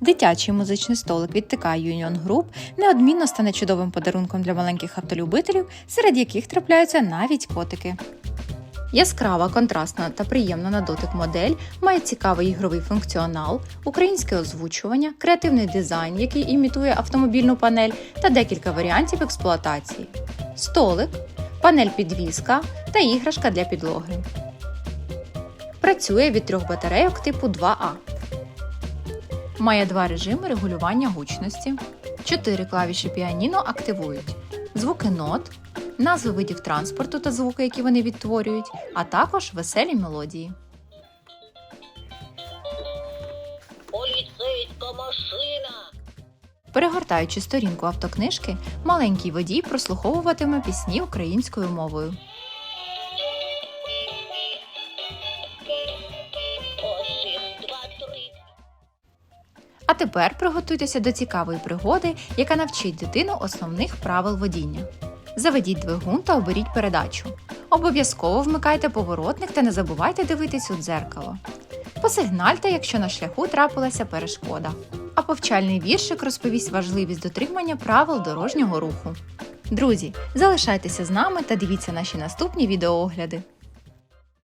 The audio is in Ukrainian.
Дитячий музичний столик від ТК Union Group неодмінно стане чудовим подарунком для маленьких автолюбителів, серед яких трапляються навіть котики. Яскрава, контрастна та приємна на дотик модель має цікавий ігровий функціонал, українське озвучування, креативний дизайн, який імітує автомобільну панель, та декілька варіантів експлуатації. Столик, панель підвіска та іграшка для підлоги. Працює від трьох батарейок типу 2А. Має два режими регулювання гучності. Чотири клавіші піаніно активують звуки нот, назви видів транспорту та звуки, які вони відтворюють, а також веселі мелодії. Поліцейська машина. Перегортаючи сторінку автокнижки, маленький водій прослуховуватиме пісні українською мовою. А тепер приготуйтеся до цікавої пригоди, яка навчить дитину основних правил водіння. Заведіть двигун та оберіть передачу. Обов'язково вмикайте поворотник та не забувайте дивитись у дзеркало. Посигнальте, якщо на шляху трапилася перешкода. А повчальний віршик розповість важливість дотримання правил дорожнього руху. Друзі, залишайтеся з нами та дивіться наші наступні відеоогляди.